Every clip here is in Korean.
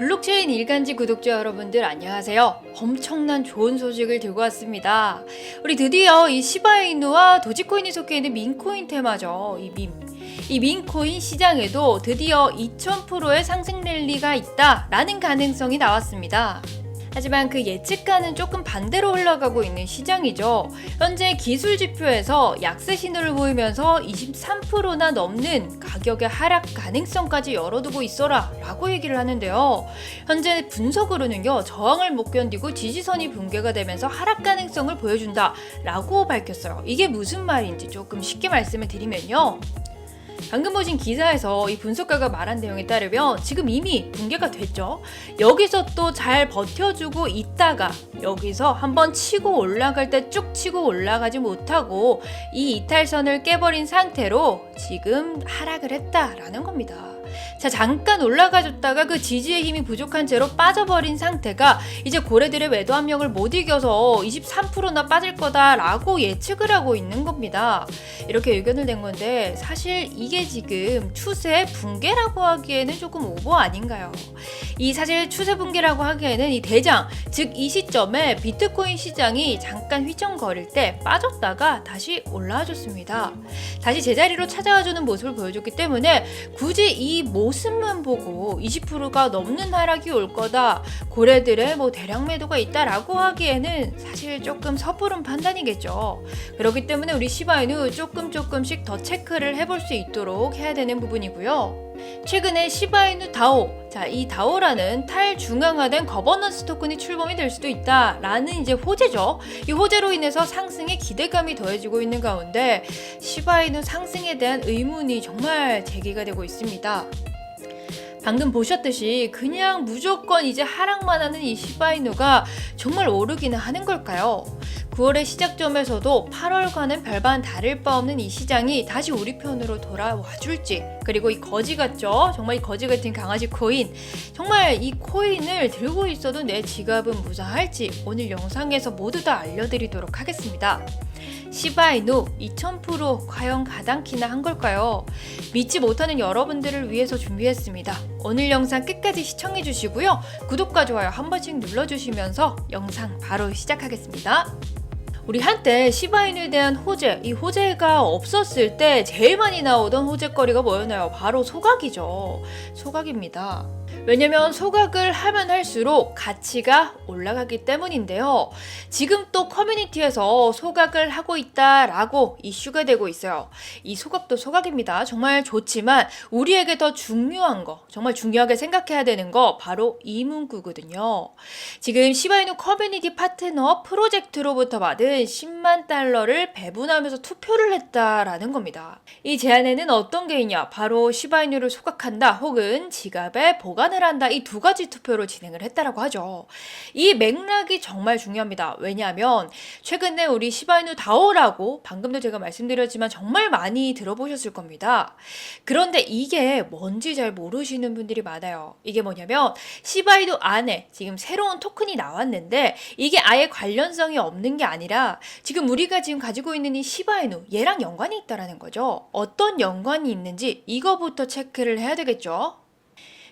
블록체인 일간지 구독자 여러분들 안녕하세요. 엄청난 좋은 소식을 들고 왔습니다. 우리 드디어 이 시바이누와 도지코인이 속해 있는 민코인 테마죠. 이 민. 이 민코인 시장에도 드디어 2000%의 상승 랠리가 있다라는 가능성이 나왔습니다. 하지만 그 예측과는 조금 반대로 흘러가고 있는 시장이죠. 현재 기술 지표에서 약세 신호를 보이면서 23%나 넘는 가격의 하락 가능성까지 열어두고 있어라 라고 얘기를 하는데요. 현재 분석으로는요, 저항을 못 견디고 지지선이 붕괴가 되면서 하락 가능성을 보여준다 라고 밝혔어요. 이게 무슨 말인지 조금 쉽게 말씀을 드리면요. 방금 보신 기사에서 이 분석가가 말한 내용에 따르면 지금 이미 붕괴가 됐죠. 여기서 또 잘 버텨주고 있다가 여기서 한번 치고 올라갈 때 쭉 치고 올라가지 못하고 이 이탈선을 깨버린 상태로 지금 하락을 했다라는 겁니다. 자, 잠깐 올라가 줬다가 그 지지의 힘이 부족한 채로 빠져버린 상태가 이제 고래들의 매도 압력을 못 이겨서 23%나 빠질 거다라고 예측을 하고 있는 겁니다. 이렇게 의견을 낸 건데 사실 이게 지금 추세 붕괴라고 하기에는 조금 오버 아닌가요? 이 사실 추세 붕괴라고 하기에는 이 대장 즉 이 시점에 비트코인 시장이 잠깐 휘청거릴 때 빠졌다가 다시 올라와 줬습니다. 다시 제자리로 찾아와 주는 모습을 보여줬기 때문에 굳이 이 모습만 보고 20%가 넘는 하락이 올 거다 고래들의 뭐 대량 매도가 있다라고 하기에는 사실 조금 섣부른 판단이겠죠. 그렇기 때문에 우리 시바이누 조금 조금씩 더 체크를 해볼 수 있도록 해야 되는 부분이고요. 최근에 시바이누 다오, 자, 이 다오라는 탈중앙화된 거버넌스 토큰이 출범이 될 수도 있다라는 이제 호재죠. 이 호재로 인해서 상승에 기대감이 더해지고 있는 가운데 시바이누 상승에 대한 의문이 정말 제기가 되고 있습니다. 방금 보셨듯이 그냥 무조건 이제 하락만 하는 이 시바이누가 정말 오르기는 하는 걸까요? 9월의 시작점에서도 8월과는 별반 다를 바 없는 이 시장이 다시 우리 편으로 돌아와 줄지 그리고 이 거지 같죠? 정말 이 거지 같은 강아지 코인 정말 이 코인을 들고 있어도 내 지갑은 무사할지 오늘 영상에서 모두 다 알려드리도록 하겠습니다. 시바이누 2000% 과연 가당키나 한 걸까요? 믿지 못하는 여러분들을 위해서 준비했습니다. 오늘 영상 끝까지 시청해 주시고요. 구독과 좋아요 한 번씩 눌러 주시면서 영상 바로 시작하겠습니다. 우리 한때 시바인에 대한 호재, 이 호재가 없었을 때 제일 많이 나오던 호재거리가 뭐였나요? 바로 소각이죠. 소각입니다. 왜냐면 소각을 하면 할수록 가치가 올라가기 때문인데요. 지금 또 커뮤니티에서 소각을 하고 있다라고 이슈가 되고 있어요. 이 소각도 소각입니다. 정말 좋지만 우리에게 더 중요한 거, 정말 중요하게 생각해야 되는 거 바로 이 문구거든요. 지금 시바이누 커뮤니티 파트너 프로젝트로부터 받은 10만 달러를 배분하면서 투표를 했다라는 겁니다. 이 제안에는 어떤 게 있냐? 바로 시바이누를 소각한다 혹은 지갑에 보관 을 한다 이 두 가지 투표로 진행을 했다라고 하죠. 이 맥락이 정말 중요합니다. 왜냐하면 최근에 우리 시바이누 다오라고 방금도 제가 말씀드렸지만 정말 많이 들어보셨을 겁니다. 그런데 이게 뭔지 잘 모르시는 분들이 많아요. 이게 뭐냐면 시바이누 안에 지금 새로운 토큰이 나왔는데 이게 아예 관련성이 없는 게 아니라 지금 우리가 지금 가지고 있는 이 시바이누 얘랑 연관이 있다라는 거죠. 어떤 연관이 있는지 이거부터 체크를 해야 되겠죠.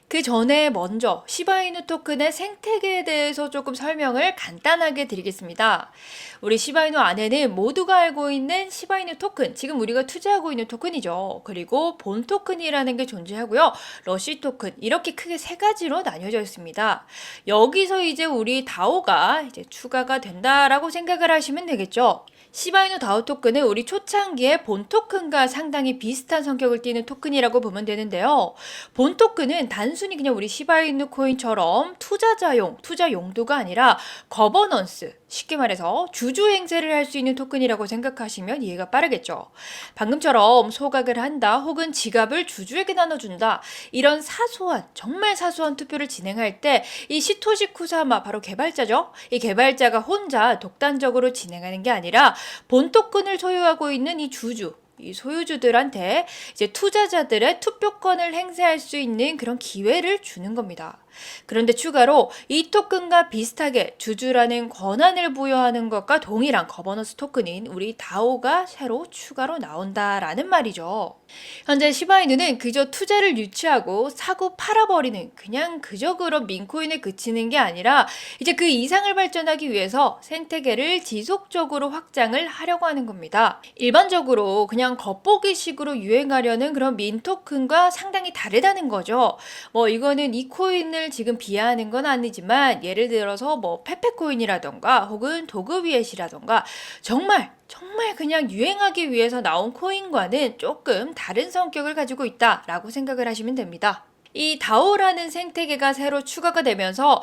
그 전에 먼저 시바이누 토큰의 생태계에 대해서 조금 설명을 간단하게 드리겠습니다. 우리 시바이누 안에는 모두가 알고 있는 시바이누 토큰, 지금 우리가 투자하고 있는 토큰이죠. 그리고 본 토큰이라는 게 존재하고요. 러시 토큰, 이렇게 크게 세 가지로 나뉘어져 있습니다. 여기서 이제 우리 다오가 이제 추가가 된다라고 생각을 하시면 되겠죠. 시바이누 다오 토큰은 우리 초창기의 본 토큰과 상당히 비슷한 성격을 띠는 토큰이라고 보면 되는데요. 본 토큰은 단순히 그냥 우리 시바이누 코인처럼 투자자용, 투자 용도가 아니라 거버넌스, 쉽게 말해서 주주 행세를 할 수 있는 토큰이라고 생각하시면 이해가 빠르겠죠. 방금처럼 소각을 한다 혹은 지갑을 주주에게 나눠준다 이런 사소한 정말 사소한 투표를 진행할 때 이 시토시 쿠사마 바로 개발자죠. 이 개발자가 혼자 독단적으로 진행하는 게 아니라 본 토큰을 소유하고 있는 이 주주 이 소유주들한테 이제 투자자들의 투표권을 행사할 수 있는 그런 기회를 주는 겁니다. 그런데 추가로 이 토큰과 비슷하게 주주라는 권한을 부여하는 것과 동일한 거버넌스 토큰인 우리 다오가 새로 추가로 나온다라는 말이죠. 현재 시바이누는 그저 투자를 유치하고 사고 팔아버리는 그냥 그저 그런 민코인에 그치는 게 아니라 이제 그 이상을 발전하기 위해서 생태계를 지속적으로 확장을 하려고 하는 겁니다. 일반적으로 그냥 겉보기식으로 유행하려는 그런 민 토큰과 상당히 다르다는 거죠. 뭐 이거는 이 코인을 지금 비하하는 건 아니지만 예를 들어서 뭐 페페코인이라던가 혹은 도그비엣이라던가 정말 정말 그냥 유행하기 위해서 나온 코인과는 조금 다른 성격을 가지고 있다라고 생각을 하시면 됩니다. 이 다오라는 생태계가 새로 추가가 되면서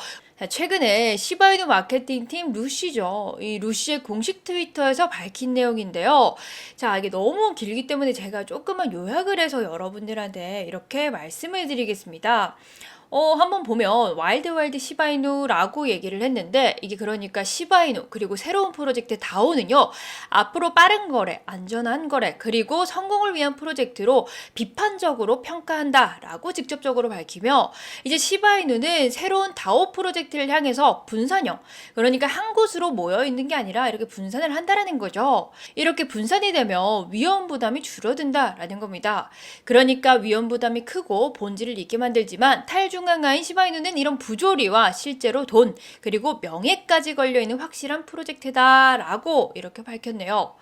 최근에 시바이누 마케팅 팀 루시죠. 이 루시의 공식 트위터에서 밝힌 내용인데요. 자, 이게 너무 길기 때문에 제가 조금만 요약을 해서 여러분들한테 이렇게 말씀을 드리겠습니다. 어, 한번 보면 와일드 와일드 시바이누라고 얘기를 했는데 이게 그러니까 시바이누 그리고 새로운 프로젝트 다오는요. 앞으로 빠른 거래, 안전한 거래, 그리고 성공을 위한 프로젝트로 비판적으로 평가한다라고 직접적으로 밝히며 이제 시바이누는 새로운 다오 프로젝트를 향해서 분산형, 그러니까 한 곳으로 모여 있는 게 아니라 이렇게 분산을 한다라는 거죠. 이렇게 분산이 되면 위험 부담이 줄어든다라는 겁니다. 그러니까 위험 부담이 크고 본질을 잊게 만들지만 탈중 앙화인 시바이누는 이런 부조리와 실제로 돈 그리고 명예까지 걸려 있는 확실한 프로젝트다라고 이렇게 밝혔네요.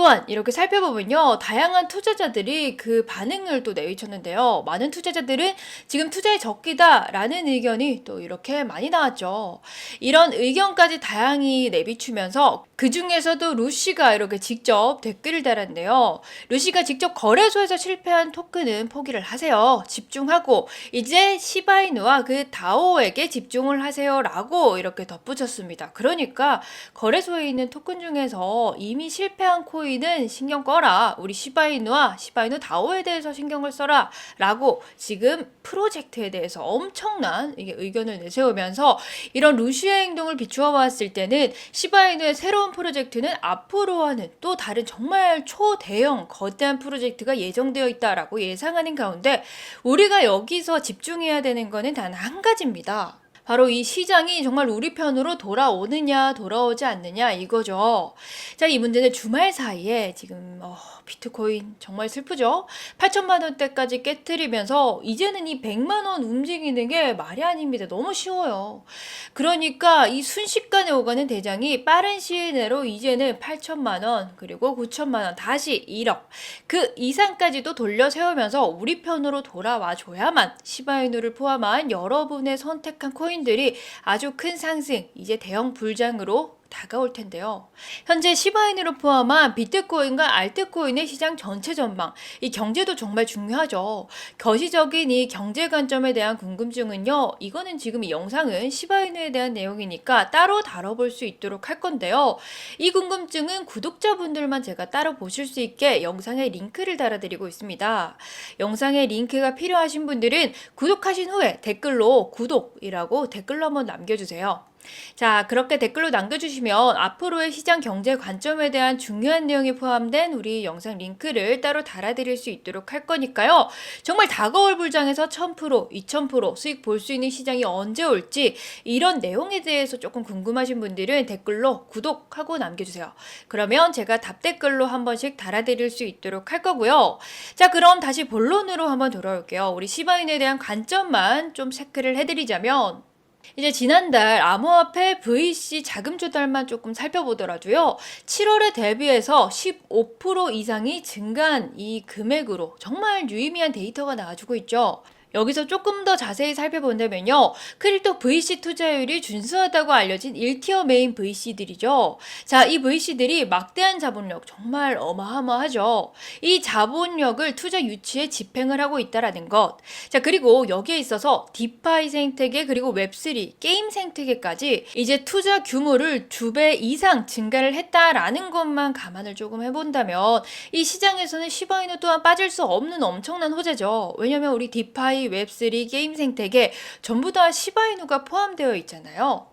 또한 이렇게 살펴보면요. 다양한 투자자들이 그 반응을 또 내비쳤는데요. 많은 투자자들은 지금 투자의 적기다라는 의견이 또 이렇게 많이 나왔죠. 이런 의견까지 다양히 내비추면서 그 중에서도 루시가 이렇게 직접 댓글을 달았는데요. 루시가 직접 거래소에서 실패한 토큰은 포기를 하세요. 집중하고 이제 시바이누와 그 다오에게 집중을 하세요라고 이렇게 덧붙였습니다. 그러니까 거래소에 있는 토큰 중에서 이미 실패한 코인 은 신경 꺼라. 우리 시바이누와 시바이누 다오에 대해서 신경을 써라. 라고 지금 프로젝트에 대해서 엄청난 이게 의견을 내세우면서 이런 루시의 행동을 비추어 봤을 때는 시바이누의 새로운 프로젝트는 앞으로와는 또 다른 정말 초대형 거대한 프로젝트가 예정되어 있다라고 예상하는 가운데 우리가 여기서 집중해야 되는 거는 단 한 가지입니다. 바로 이 시장이 정말 우리 편으로 돌아오느냐 돌아오지 않느냐 이거죠. 자, 이 문제는 주말 사이에 지금 어, 비트코인 정말 슬프죠. 8천만 원대까지 깨뜨리면서 이제는 이 100만 원 움직이는 게 말이 아닙니다. 너무 쉬워요. 그러니까 이 순식간에 오가는 대장이 빠른 시일 내로 이제는 8천만 원 그리고 9천만 원 다시 1억 그 이상까지도 돌려 세우면서 우리 편으로 돌아와 줘야만 시바이누를 포함한 여러분의 선택한 코인 들이 아주 큰 상승 이제 대형 불장으로 다가올 텐데요. 현재 시바인으로 포함한 비트코인과 알트코인의 시장 전체 전망, 이 경제도 정말 중요하죠. 거시적인 이 경제 관점에 대한 궁금증은요, 이거는 지금 이 영상은 시바인에 대한 내용이니까 따로 다뤄볼 수 있도록 할 건데요. 이 궁금증은 구독자분들만 제가 따로 보실 수 있게 영상에 링크를 달아드리고 있습니다. 영상에 링크가 필요하신 분들은 구독하신 후에 댓글로 구독이라고 댓글로 한번 남겨주세요. 자, 그렇게 댓글로 남겨주시면 앞으로의 시장 경제 관점에 대한 중요한 내용이 포함된 우리 영상 링크를 따로 달아드릴 수 있도록 할 거니까요. 정말 다가올 불장에서 1000%, 2000% 수익 볼 수 있는 시장이 언제 올지 이런 내용에 대해서 조금 궁금하신 분들은 댓글로 구독하고 남겨주세요. 그러면 제가 답 댓글로 한 번씩 달아드릴 수 있도록 할 거고요. 자, 그럼 다시 본론으로 한번 돌아올게요. 우리 시바인에 대한 관점만 좀 체크를 해드리자면 이제 지난달 암호화폐 VC 자금 조달만 조금 살펴보더라도요. 7월에 대비해서 15% 이상이 증가한 이 금액으로 정말 유의미한 데이터가 나와주고 있죠. 여기서 조금 더 자세히 살펴본다면요. 크립토 VC 투자율이 준수하다고 알려진 1티어 메인 VC들이죠. 자, 이 VC들이 막대한 자본력 정말 어마어마하죠. 이 자본력을 투자 유치에 집행을 하고 있다라는 것. 자, 그리고 여기에 있어서 디파이 생태계 그리고 웹3 게임 생태계까지 이제 투자 규모를 두 배 이상 증가를 했다라는 것만 감안을 조금 해본다면 이 시장에서는 시바이누 또한 빠질 수 없는 엄청난 호재죠. 왜냐면 우리 디파이 웹3 게임 생태계 전부 다 시바이누가 포함되어 있잖아요.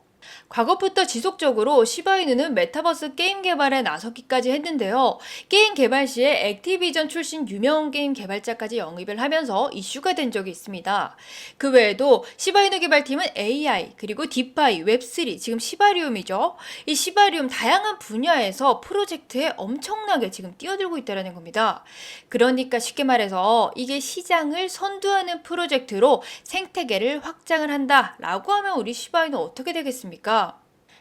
과거부터 지속적으로 시바이누는 메타버스 게임 개발에 나섰기까지 했는데요. 게임 개발 시에 액티비전 출신 유명 게임 개발자까지 영입을 하면서 이슈가 된 적이 있습니다. 그 외에도 시바이누 개발팀은 AI, 그리고 디파이, 웹3, 지금 시바리움이죠. 이 시바리움 다양한 분야에서 프로젝트에 엄청나게 지금 뛰어들고 있다는 겁니다. 그러니까 쉽게 말해서 이게 시장을 선두하는 프로젝트로 생태계를 확장을 한다라고 하면 우리 시바이누 어떻게 되겠습니까?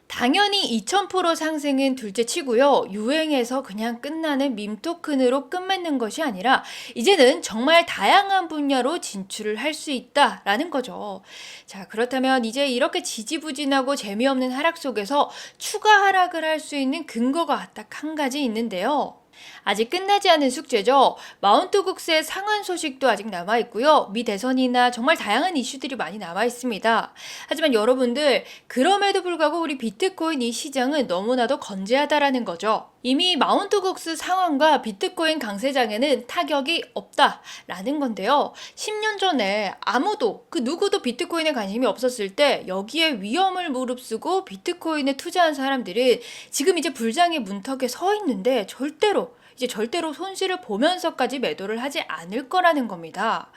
당연히 2000% 상승은 둘째 치고요. 유행에서 그냥 끝나는 밈 토큰으로 끝맺는 것이 아니라 이제는 정말 다양한 분야로 진출을 할 수 있다라는 거죠. 자, 그렇다면 이제 이렇게 지지부진하고 재미없는 하락 속에서 추가 하락을 할 수 있는 근거가 딱 한 가지 있는데요. 아직 끝나지 않은 숙제죠. 마운트 국스의 상한 소식도 아직 남아 있고요. 미 대선이나 정말 다양한 이슈들이 많이 남아 있습니다. 하지만 여러분들 그럼에도 불구하고 우리 비트코인 이 시장은 너무나도 건재하다라는 거죠. 이미 마운트 국스 상황과 비트코인 강세장에는 타격이 없다라는 건데요. 10년 전에 아무도 그 누구도 비트코인에 관심이 없었을 때 여기에 위험을 무릅쓰고 비트코인에 투자한 사람들은 지금 이제 불장의 문턱에 서 있는데 절대로 이제 절대로 손실을 보면서까지 매도를 하지 않을 거라는 겁니다.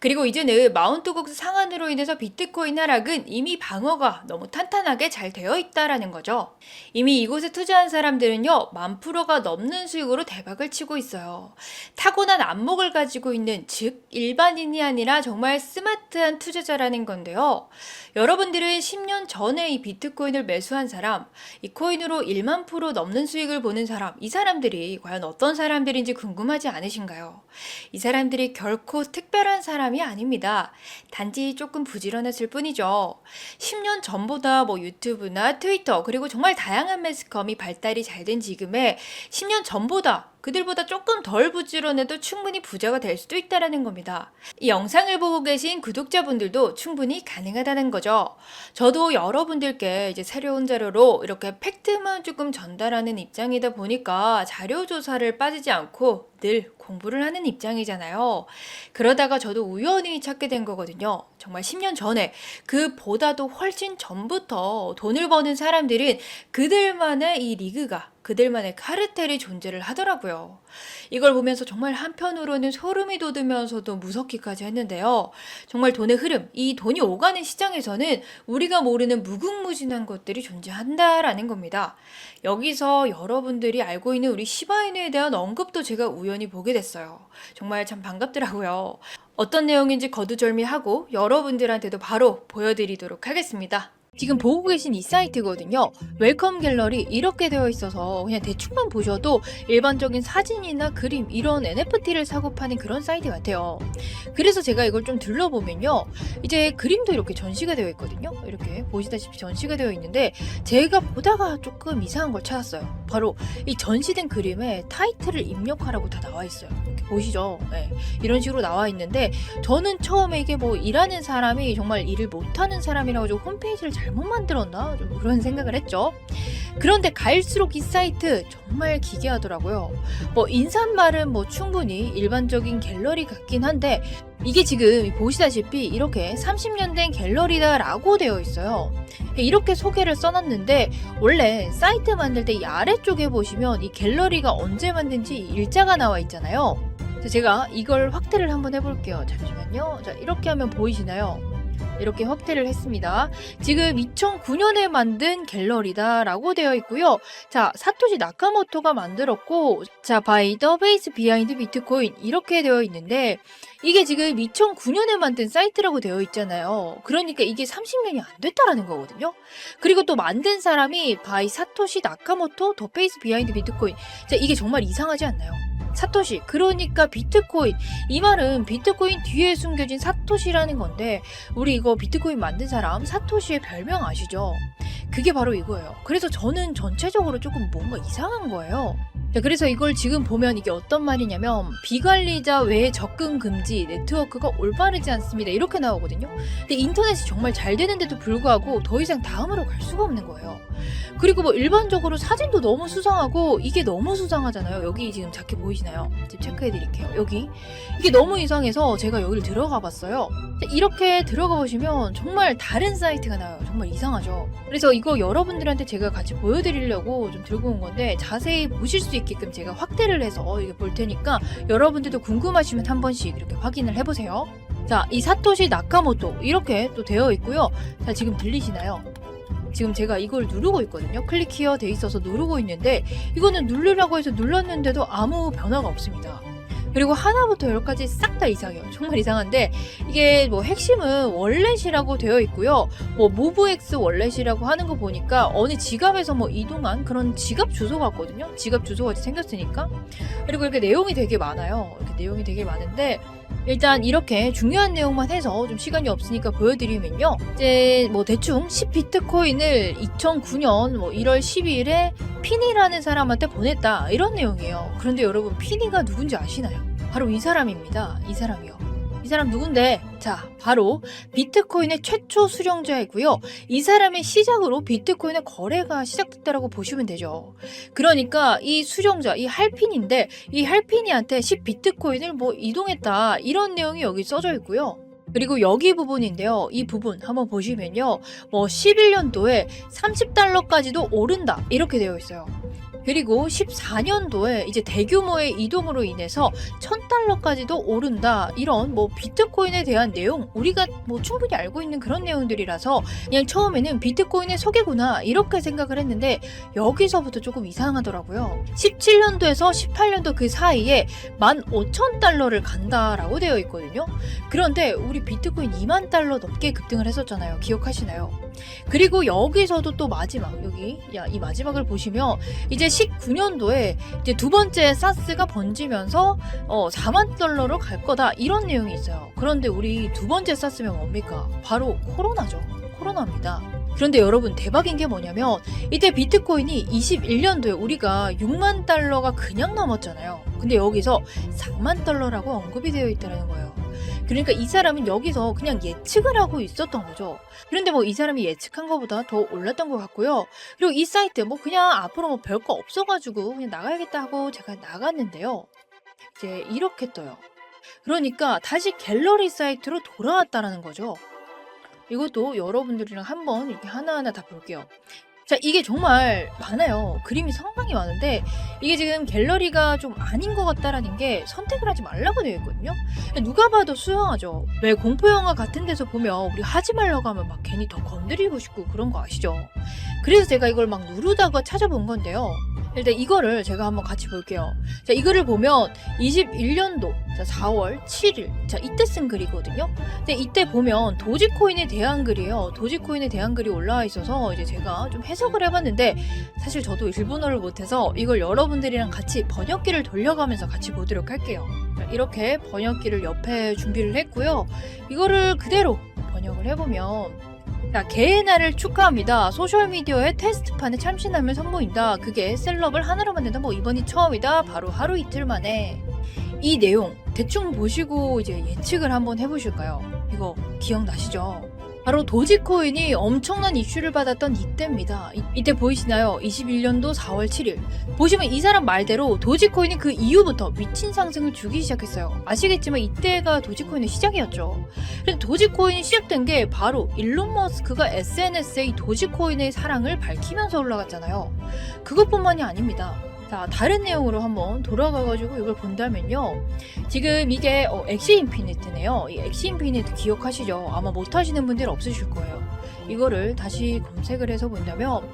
그리고 이제는 마운트국스 상한으로 인해서 비트코인 하락은 이미 방어가 너무 탄탄하게 잘 되어 있다라는 거죠. 이미 이곳에 투자한 사람들은요, 만 프로가 넘는 수익으로 대박을 치고 있어요. 타고난 안목을 가지고 있는, 즉, 일반인이 아니라 정말 스마트한 투자자라는 건데요. 여러분들은 10년 전에 이 비트코인을 매수한 사람, 이 코인으로 1만 프로 넘는 수익을 보는 사람, 이 사람들이 과연 어떤 사람들인지 궁금하지 않으신가요? 이 사람들이 결코 특별한 사람 이 아닙니다. 단지 조금 부지런했을 뿐이죠. 10년 전보다 뭐 유튜브나 트위터, 그리고 정말 다양한 매스컴이 발달이 잘 된 지금에 10년 전보다 그들보다 조금 덜 부지런해도 충분히 부자가 될 수도 있다라는 겁니다. 이 영상을 보고 계신 구독자분들도 충분히 가능하다는 거죠. 저도 여러분들께 이제 새로운 자료로 이렇게 팩트만 조금 전달하는 입장이다 보니까 자료 조사를 빠지지 않고 늘 공부를 하는 입장이잖아요. 그러다가 저도 우연히 찾게 된 거거든요. 정말 10년 전에 그보다도 훨씬 전부터 돈을 버는 사람들은 그들만의 이 리그가 그들만의 카르텔이 존재를 하더라고요. 이걸 보면서 정말 한편으로는 소름이 돋으면서도 무섭기까지 했는데요. 정말 돈의 흐름, 이 돈이 오가는 시장에서는 우리가 모르는 무궁무진한 것들이 존재한다라는 겁니다. 여기서 여러분들이 알고 있는 우리 시바인에 대한 언급도 제가 우연히 보게 됐어요. 정말 참 반갑더라고요. 어떤 내용인지 거두절미하고 여러분들한테도 바로 보여드리도록 하겠습니다. 지금 보고 계신 이 사이트거든요. 웰컴 갤러리 이렇게 되어 있어서 그냥 대충만 보셔도 일반적인 사진이나 그림 이런 NFT를 사고 파는 그런 사이트 같아요. 그래서 제가 이걸 좀 둘러보면요. 이제 그림도 이렇게 전시가 되어 있거든요. 이렇게 보시다시피 전시가 되어 있는데 제가 보다가 조금 이상한 걸 찾았어요. 바로 이 전시된 그림에 타이틀을 입력하라고 다 나와 있어요. 보시죠. 네. 이런 식으로 나와 있는데 저는 처음에 이게 뭐 일하는 사람이 정말 일을 못하는 사람이라고 좀 홈페이지를 잘못 만들었나 좀 그런 생각을 했죠. 그런데 갈수록 이 사이트 정말 기괴하더라고요. 뭐 인사말은 뭐 충분히 일반적인 갤러리 같긴 한데 이게 지금 보시다시피 이렇게 30년 된 갤러리다라고 되어 있어요. 이렇게 소개를 써놨는데 원래 사이트 만들 때 이 아래쪽에 보시면 이 갤러리가 언제 만든지 일자가 나와 있잖아요. 제가 이걸 확대를 한번 해볼게요. 잠시만요. 자 이렇게 하면 보이시나요? 이렇게 확대를 했습니다. 지금 2009년에 만든 갤러리다라고 되어 있고요. 자, 사토시 나카모토가 만들었고, 자, 바이 더 베이스 비하인드 비트코인 이렇게 되어 있는데, 이게 지금 2009년에 만든 사이트라고 되어 있잖아요. 그러니까 이게 30년이 안 됐다라는 거거든요. 그리고 또 만든 사람이 바이 사토시 나카모토 더 베이스 비하인드 비트코인. 자, 이게 정말 이상하지 않나요? 사토시 그러니까 비트코인 이 말은 비트코인 뒤에 숨겨진 사토시라는 건데 우리 이거 비트코인 만든 사람 사토시의 별명 아시죠? 그게 바로 이거예요. 그래서 저는 전체적으로 조금 뭔가 이상한 거예요. 자, 그래서 이걸 지금 보면 이게 어떤 말이냐면 비관리자 외 접근 금지 네트워크가 올바르지 않습니다. 이렇게 나오거든요. 근데 인터넷이 정말 잘 되는데도 불구하고 더 이상 다음으로 갈 수가 없는 거예요. 그리고 뭐 일반적으로 사진도 너무 수상하고 이게 너무 수상하잖아요. 여기 지금 자켓 보이시나요? 지금 체크해 드릴게요. 여기 이게 너무 이상해서 제가 여기를 들어가 봤어요. 자, 이렇게 들어가 보시면 정말 다른 사이트가 나와요. 정말 이상하죠. 그래서 이거 여러분들한테 제가 같이 보여드리려고 좀 들고 온 건데 자세히 보실 수 있게끔 제가 확대를 해서 이게 볼 테니까 여러분들도 궁금하시면 한 번씩 이렇게 확인을 해보세요. 자, 이 사토시 나카모토 이렇게 또 되어 있고요. 자, 지금 들리시나요? 지금 제가 이걸 누르고 있거든요. 클릭 히어 돼 있어서 누르고 있는데 이거는 누르라고 해서 눌렀는데도 아무 변화가 없습니다. 그리고 하나부터 열까지 싹 다 이상해요. 정말 이상한데 이게 뭐 핵심은 월렛이라고 되어 있고요. 뭐 모브X 월렛이라고 하는 거 보니까 어느 지갑에서 뭐 이동한 그런 지갑 주소 같거든요. 지갑 주소 같이 생겼으니까. 그리고 이렇게 내용이 되게 많아요. 이렇게 내용이 되게 많은데 일단 이렇게 중요한 내용만 해서 좀 시간이 없으니까 보여드리면요. 이제 뭐 대충 10 비트코인을 2009년 뭐 1월 12일에 피니라는 사람한테 보냈다 이런 내용이에요. 그런데 여러분 피니가 누군지 아시나요? 바로 이 사람입니다. 이 사람이요. 이 사람 누군데? 자, 바로 비트코인의 최초 수령자이고요. 이 사람의 시작으로 비트코인의 거래가 시작됐다라고 보시면 되죠. 그러니까 이 수령자, 이 할핀인데 이 할핀이한테 10 비트코인을 뭐 이동했다 이런 내용이 여기 써져 있고요. 그리고 여기 부분인데요. 이 부분 한번 보시면요. 뭐 11년도에 30달러까지도 오른다 이렇게 되어 있어요. 그리고 14년도에 이제 대규모의 이동으로 인해서 1000달러까지도 오른다. 이런 뭐 비트코인에 대한 내용 우리가 뭐 충분히 알고 있는 그런 내용들이라서 그냥 처음에는 비트코인의 소개구나 이렇게 생각을 했는데 여기서부터 조금 이상하더라고요. 17년도에서 18년도 그 사이에 15,000달러를 간다라고 되어 있거든요. 그런데 우리 비트코인 2만 달러 넘게 급등을 했었잖아요. 기억하시나요? 그리고 여기서도 또 마지막 여기 야 이 마지막을 보시면 이제 19년도에 이제 두 번째 사스가 번지면서 어 4만 달러로 갈 거다 이런 내용이 있어요. 그런데 우리 두 번째 사스면 뭡니까? 바로 코로나죠. 코로나입니다. 그런데 여러분 대박인 게 뭐냐면 이때 비트코인이 21년도에 우리가 6만 달러가 그냥 넘었잖아요. 근데 여기서 4만 달러라고 언급이 되어 있다는 거예요. 그러니까 이 사람은 여기서 그냥 예측을 하고 있었던 거죠. 그런데 뭐 이 사람이 예측한 것보다 더 올랐던 것 같고요. 그리고 이 사이트 뭐 그냥 앞으로 뭐 별거 없어가지고 그냥 나가야겠다 하고 제가 나갔는데요. 이제 이렇게 떠요. 그러니까 다시 갤러리 사이트로 돌아왔다라는 거죠. 이것도 여러분들이랑 한번 이렇게 하나하나 다 볼게요. 자, 이게 정말 많아요. 그림이 상당히 많은데, 이게 지금 갤러리가 좀 아닌 것 같다라는 게 선택을 하지 말라고 되어 있거든요. 누가 봐도 수상하죠. 왜 공포 영화 같은 데서 보면 우리 하지 말라고 하면 막 괜히 더 건드리고 싶고 그런 거 아시죠? 그래서 제가 이걸 막 누르다가 찾아본 건데요. 일단 이거를 제가 한번 같이 볼게요. 자, 이거를 보면 21년도 자, 4월 7일. 자, 이때 쓴 글이거든요. 근데 이때 보면 도지코인에 대한 글이에요. 도지코인에 대한 글이 올라와 있어서 이제 제가 좀 해석을 해봤는데 사실 저도 일본어를 못해서 이걸 여러분들이랑 같이 번역기를 돌려가면서 같이 보도록 할게요. 자, 이렇게 번역기를 옆에 준비를 했고요. 이거를 그대로 번역을 해보면 자, 개의 날을 축하합니다. 소셜미디어의 테스트판에 참신함을 선보인다. 그게 셀럽을 하나로 만든다. 뭐 이번이 처음이다. 바로 하루 이틀 만에. 이 내용 대충 보시고 이제 예측을 한번 해보실까요? 이거 기억나시죠? 바로 도지코인이 엄청난 이슈를 받았던 이때입니다. 이, 때 보이시나요? 21년도 4월 7일. 보시면 이 사람 말대로 도지코인이 그 이후부터 미친 상승을 주기 시작했어요. 아시겠지만 이때가 도지코인의 시작이었죠. 그래서 도지코인이 시작된 게 바로 일론 머스크가 SNS에 이 도지코인의 사랑을 밝히면서 올라갔잖아요. 그것뿐만이 아닙니다. 자, 다른 내용으로 한번 돌아가가지고 이걸 본다면요. 지금 이게 어, 엑시 인피니트네요. 이 엑시 인피니트 기억하시죠? 아마 못하시는 분들 없으실 거예요. 이거를 다시 검색을 해서 본다면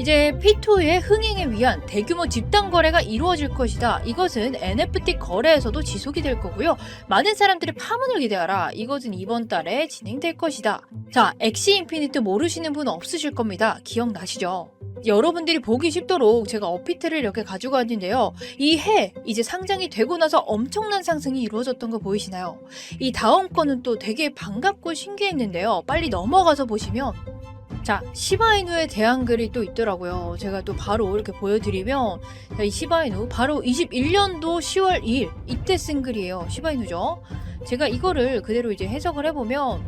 이제 P2의 흥행에 위한 대규모 집단 거래가 이루어질 것이다. 이것은 NFT 거래에서도 지속이 될 거고요. 많은 사람들이 파문을 기대하라. 이것은 이번 달에 진행될 것이다. 자, 엑시 인피니트 모르시는 분 없으실 겁니다. 기억나시죠? 여러분들이 보기 쉽도록 제가 어피트를 이렇게 가지고 왔는데요. 이 해 이제 상장이 되고 나서 엄청난 상승이 이루어졌던 거 보이시나요? 이 다음 거는 또 되게 반갑고 신기했는데요. 빨리 넘어가서 보시면 자 자, 시바이누에 대한 글이 또 있더라고요. 제가 또 바로 이렇게 보여드리면, 자, 이 시바이누, 바로 21년도 10월 2일, 이때 쓴 글이에요. 시바이누죠. 제가 이거를 그대로 이제 해석을 해보면,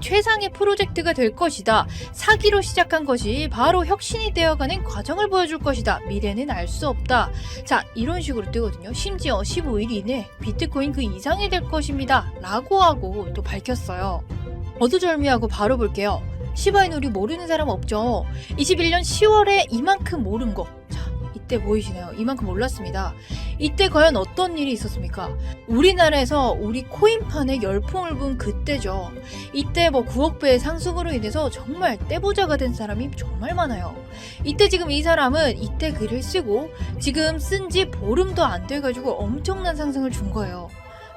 최상의 프로젝트가 될 것이다. 사기로 시작한 것이 바로 혁신이 되어가는 과정을 보여줄 것이다. 미래는 알 수 없다. 자, 이런 식으로 뜨거든요. 심지어 15일 이내 비트코인 그 이상이 될 것입니다. 라고 하고 또 밝혔어요. 어두절미하고 바로 볼게요. 시바이누 우리 모르는 사람 없죠? 21년 10월에 이만큼 모른 거. 자, 이때 보이시나요? 이만큼 몰랐습니다. 이때 과연 어떤 일이 있었습니까? 우리나라에서 우리 코인판에 열풍을 분 그때죠. 이때 뭐 9억 배의 상승으로 인해서 정말 떼부자가 된 사람이 정말 많아요. 이때 지금 이 사람은 이때 글을 쓰고 지금 쓴 지 보름도 안 돼가지고 엄청난 상승을 준 거예요.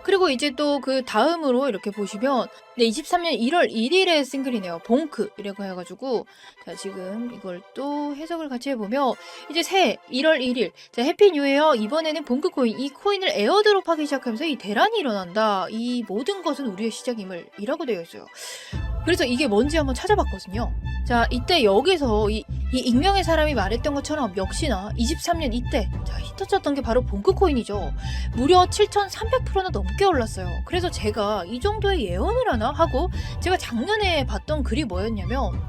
그리고 이제 또 그 다음으로 이렇게 보시면 네, 23년 1월 1일에 싱글이네요. 봉크 이라고 해가지고 자 지금 이걸 또 해석을 같이 해보면 이제 새해 1월 1일 자 해피 뉴이어 이번에는 봉크 코인 이 코인을 에어드롭하기 시작하면서 이 대란이 일어난다. 이 모든 것은 우리의 시작임을 이라고 되어 있어요. 그래서 이게 뭔지 한번 찾아봤거든요. 자 이때 여기서 이, 이 익명의 사람이 말했던 것처럼 역시나 23년 이때 자 히터쳤던 게 바로 봉크 코인이죠. 무려 7,300%나 넘게 올랐어요. 그래서 제가 이 정도의 예언을 하나 하고 제가 작년에 봤던 글이 뭐였냐면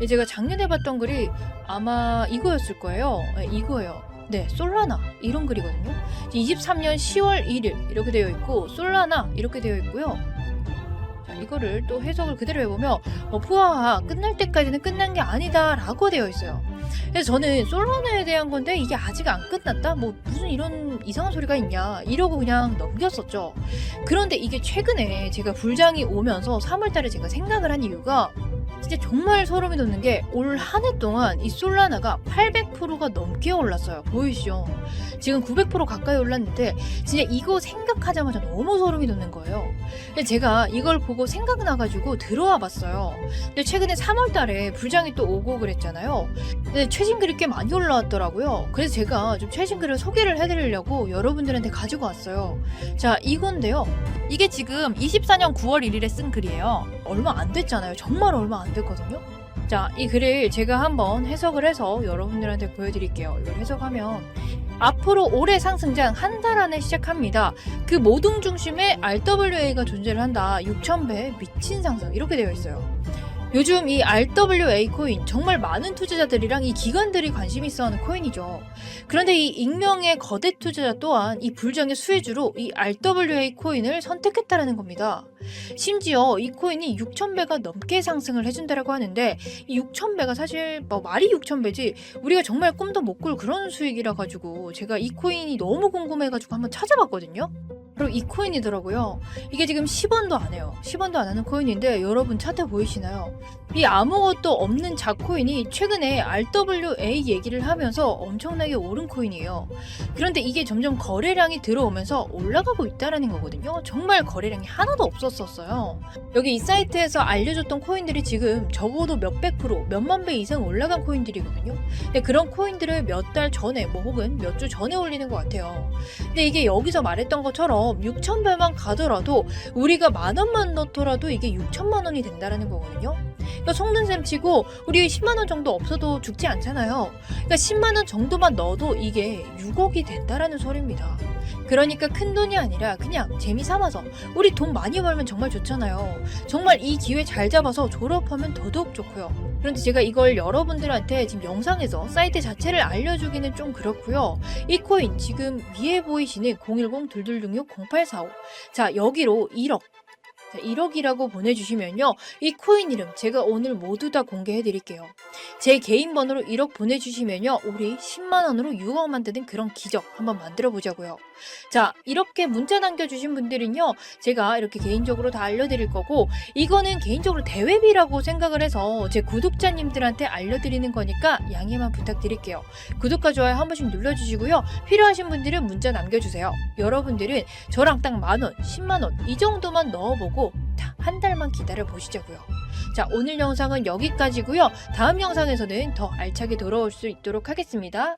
네, 제가 작년에 봤던 글이 아마 이거였을 거예요. 네, 이거예요. 네, 솔라나 이런 글이거든요. 23년 10월 1일 이렇게 되어 있고 솔라나 이렇게 되어 있고요. 자, 이거를 또 해석을 그대로 해보면 어, 푸아하 끝날 때까지는 끝난 게 아니다라고 되어 있어요. 그래서 저는 솔라나에 대한 건데 이게 아직 안 끝났다? 뭐 무슨 이런 이상한 소리가 있냐 이러고 그냥 넘겼었죠. 그런데 이게 최근에 제가 불장이 오면서 3월달에 제가 생각을 한 이유가 진짜 정말 소름이 돋는 게 올 한 해 동안 이 솔라나가 800%가 넘게 올랐어요. 보이시죠? 지금 900% 가까이 올랐는데 진짜 이거 생각하자마자 너무 소름이 돋는 거예요. 제가 이걸 보고 생각나가지고 들어와 봤어요. 근데 최근에 3월 달에 불장이 또 오고 그랬잖아요. 근데 최신 글이 꽤 많이 올라왔더라고요. 그래서 제가 좀 최신 글을 소개를 해드리려고 여러분들한테 가지고 왔어요. 자, 이건데요. 이게 지금 24년 9월 1일에 쓴 글이에요. 얼마 안 됐잖아요. 정말 얼마 안 됐거든요. 자, 이 글을 제가 한번 해석을 해서 여러분들한테 보여드릴게요. 이걸 해석하면 앞으로 올해 상승장 한 달 안에 시작합니다. 그 모든 중심에 RWA가 존재를 한다. 6,000배 미친 상승 이렇게 되어 있어요. 요즘 이 RWA 코인 정말 많은 투자자들이랑 이 기관들이 관심 있어하는 코인이죠. 그런데 이 익명의 거대 투자자 또한 이 불장의 수혜주로 이 RWA 코인을 선택했다라는 겁니다. 심지어 이 코인이 6,000배가 넘게 상승을 해준다라고 하는데 이 6,000배가 사실 뭐 말이 6,000배지 우리가 정말 꿈도 못 꿀 그런 수익이라 가지고 제가 이 코인이 너무 궁금해가지고 한번 찾아봤거든요. 바로 이 코인이더라고요. 이게 지금 10원도 안 해요. 10원도 안 하는 코인인데 여러분 차트 보이시나요? 이 아무것도 없는 자코인이 최근에 RWA 얘기를 하면서 엄청나게 오른 코인이에요. 그런데 이게 점점 거래량이 들어오면서 올라가고 있다라는 거거든요. 정말 거래량이 하나도 없었었어요. 여기 이 사이트에서 알려줬던 코인들이 지금 적어도 몇백 프로, 몇만 배 이상 올라간 코인들이거든요. 근데 그런 코인들을 몇 달 전에, 뭐 혹은 몇 주 전에 올리는 것 같아요. 근데 이게 여기서 말했던 것처럼 6천 배만 가더라도 우리가 만 원만 넣더라도 이게 6천만 원이 된다라는 거거든요. 그러니까 속는 셈 치고 우리 10만 원 정도 없어도 죽지 않잖아요. 그러니까 10만 원 정도만 넣어도 이게 6억이 된다라는 소리입니다. 그러니까 큰 돈이 아니라 그냥 재미 삼아서 우리 돈 많이 벌면 정말 좋잖아요. 정말 이 기회 잘 잡아서 졸업하면 더더욱 좋고요. 그런데 제가 이걸 여러분들한테 지금 영상에서 사이트 자체를 알려주기는 좀 그렇고요. 이 코인 지금 위에 보이시는 010-2266-0845. 자, 여기로 1억. 자, 1억이라고 보내주시면요. 이 코인 이름 제가 오늘 모두 다 공개해 드릴게요. 제 개인 번호로 1억 보내주시면요. 우리 10만원으로 6억 만드는 그런 기적 한번 만들어 보자고요. 자, 이렇게 문자 남겨주신 분들은요. 제가 이렇게 개인적으로 다 알려드릴 거고, 이거는 개인적으로 대회비라고 생각을 해서 제 구독자님들한테 알려드리는 거니까 양해만 부탁드릴게요. 구독과 좋아요 한 번씩 눌러주시고요. 필요하신 분들은 문자 남겨주세요. 여러분들은 저랑 딱 만원, 10만원 이 정도만 넣어보고 다한 달만 기다려 보시자고요. 자, 오늘 영상은 여기까지고요. 다음 영상에서는 더 알차게 돌아올 수 있도록 하겠습니다.